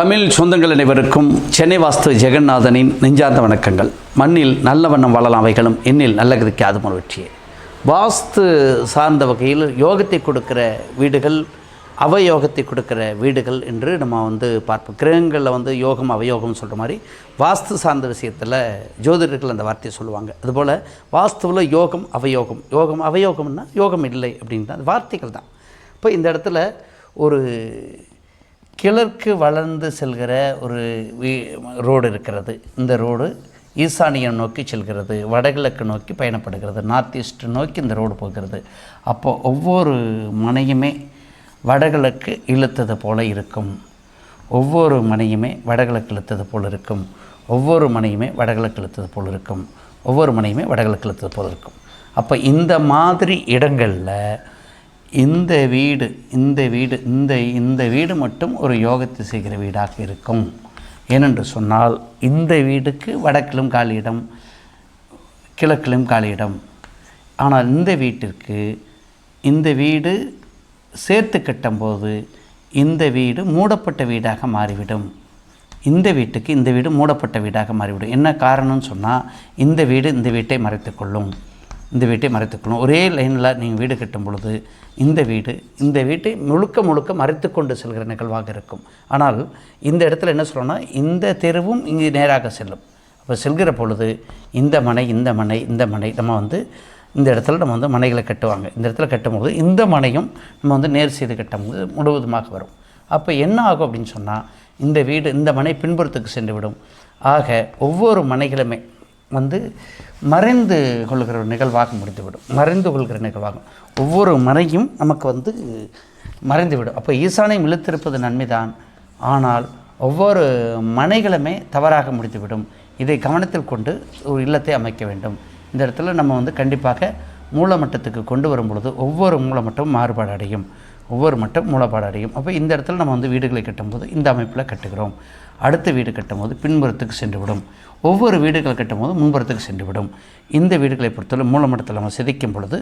தமிழ் சொந்தங்கள் அனைவருக்கும் சென்னை வாஸ்து ஜெகநாதனின் நெஞ்சார்ந்த வணக்கங்கள். மண்ணில் நல்ல வண்ணம் வாழலாம் அவைகளும் எண்ணில் நல்ல கதிக்கு அதுமொரு வெற்றியே. வாஸ்து சார்ந்த வகையில் யோகத்தை கொடுக்கிற வீடுகள் அவயோகத்தை கொடுக்கிற வீடுகள் என்று நம்ம வந்து பார்ப்போம். கிரகங்களில் வந்து யோகம் அவயோகம் சொல்கிற மாதிரி வாஸ்து சார்ந்த விஷயத்தில் ஜோதிடர்கள் அந்த வார்த்தையை சொல்லுவாங்க. அதுபோல் வாஸ்துவில் யோகம் அவயோகம். யோகம் அவயோகம்னா யோகம் இல்லை அப்படின்றது. வார்த்தைகள் தான். இப்போ இந்த இடத்துல ஒரு கிழக்கு வளர்ந்து செல்கிற ஒரு ரோடு இருக்கிறது. இந்த ரோடு ஈசானியம் நோக்கி செல்கிறது வடகிழக்கு நோக்கி பயணப்படுகிறது நார்த் ஈஸ்ட் நோக்கி இந்த ரோடு போகிறது. அப்போ ஒவ்வொரு மனையுமே வடகிழக்கு இழுத்தது போல இருக்கும். ஒவ்வொரு மனையுமே வடகிழக்கு இழுத்தது போல் இருக்கும். ஒவ்வொரு மனையுமே வடகிழக்கு இழுத்தது போல் இருக்கும். ஒவ்வொரு மனையுமே வடகிழக்கு இழுத்தது போல் இருக்கும். அப்போ இந்த மாதிரி இடங்களில் இந்த வீடு இந்த வீடு இந்த இந்த வீடு மட்டும் ஒரு யோகத்தை செய்கிற வீடாக இருக்கும். ஏனென்று சொன்னால் இந்த வீடுக்கு வடக்கிலும் காலியிடம் கிழக்கிலும் காலியிடம். ஆனால் இந்த வீட்டிற்கு இந்த வீடு சேர்த்து கட்டும்போது இந்த வீடு மூடப்பட்ட வீடாக மாறிவிடும். இந்த வீட்டுக்கு இந்த வீடு மூடப்பட்ட வீடாக மாறிவிடும். என்ன காரணம்னு சொன்னால் இந்த வீடு இந்த வீட்டை மறைத்துக்கொள்ளும் இந்த வீட்டை மறைத்துக்கணும். ஒரே லைனில் நீங்கள் வீடு கட்டும் பொழுது இந்த வீடு இந்த வீட்டை முழுக்க முழுக்க மறைத்து கொண்டு செல்கிற நிகழ்வாக இருக்கும். ஆனால் இந்த இடத்துல என்ன சொல்லணும்னா இந்த தெருவும் இங்கே நேராக செல்லும். அப்போ செல்கிற பொழுது இந்த மனை இந்த மனை இந்த மனை நம்ம வந்து இந்த இடத்துல நம்ம வந்து மனைகளை கட்டுவாங்க. இந்த இடத்துல கட்டும்போது இந்த மனையும் நம்ம வந்து நேர் செய்து கட்டும்போது முழுவதுமாக வரும். அப்போ என்ன ஆகும் அப்படின்னு சொன்னால் இந்த வீடு இந்த மனை பின்புறத்துக்கு சென்று விடும். ஆக ஒவ்வொரு மனைகளுமே வந்து மறைந்து கொள்கிற ஒரு நிகழ்வாக முடிந்துவிடும். மறைந்து கொள்கிற நிகழ்வாகும். ஒவ்வொரு மனையும் நமக்கு வந்து மறைந்துவிடும். அப்போ ஈசானையும் இழுத்திருப்பது நன்மைதான். ஆனால் ஒவ்வொரு மனைகளுமே தவறாக முடிந்துவிடும். இதை கவனத்தில் கொண்டு ஒரு இல்லத்தை அமைக்க வேண்டும். இந்த இடத்துல நம்ம வந்து கண்டிப்பாக மூலமட்டத்துக்கு கொண்டு வரும் பொழுது ஒவ்வொரு மூலமட்டமும் மாறுபாடு அடையும். ஒவ்வொரு மட்டும் மூலப்பாடு அடையும். அப்போ இந்த இடத்துல நம்ம வந்து வீடுகளை கட்டும்போது இந்த அமைப்பில் கட்டுகிறோம். அடுத்த வீடு கட்டும்போது பின்புறத்துக்கு சென்றுவிடும். ஒவ்வொரு வீடுகள் கட்டும்போது முன்புறத்துக்கு சென்றுவிடும். இந்த வீடுகளை பொறுத்தவரை மூலமட்டத்தில் நம்ம சிதைக்கும் பொழுது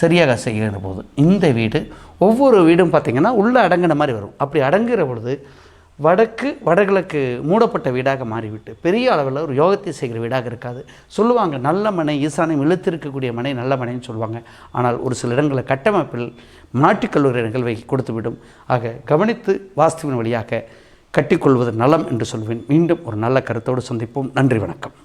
சரியாக செய்கிற போது இந்த வீடு ஒவ்வொரு வீடும் பார்த்திங்கன்னா உள்ளே அடங்கின மாதிரி வரும். அப்படி அடங்குகிற பொழுது வடக்கு வடகிழக்கு மூடப்பட்ட வீடாக மாறிவிட்டு பெரிய அளவில் ஒரு யோகத்தை செய்கிற வீடாக இருக்காது. சொல்லுவாங்க நல்ல மனை ஈசானியம் இழுத்திருக்கக்கூடிய மனை நல்ல மனைன்னு சொல்லுவாங்க. ஆனால் ஒரு சில இடங்களில் கட்டமைப்பில் மாட்டுக்கல்லூரி நிகழ்வை கொடுத்துவிடும். ஆக கவனித்து வாஸ்துவின் வழியாக கட்டிக்கொள்வது நலம் என்று சொல்வேன். மீண்டும் ஒரு நல்ல கருத்தோடு சந்திப்போம். நன்றி வணக்கம்.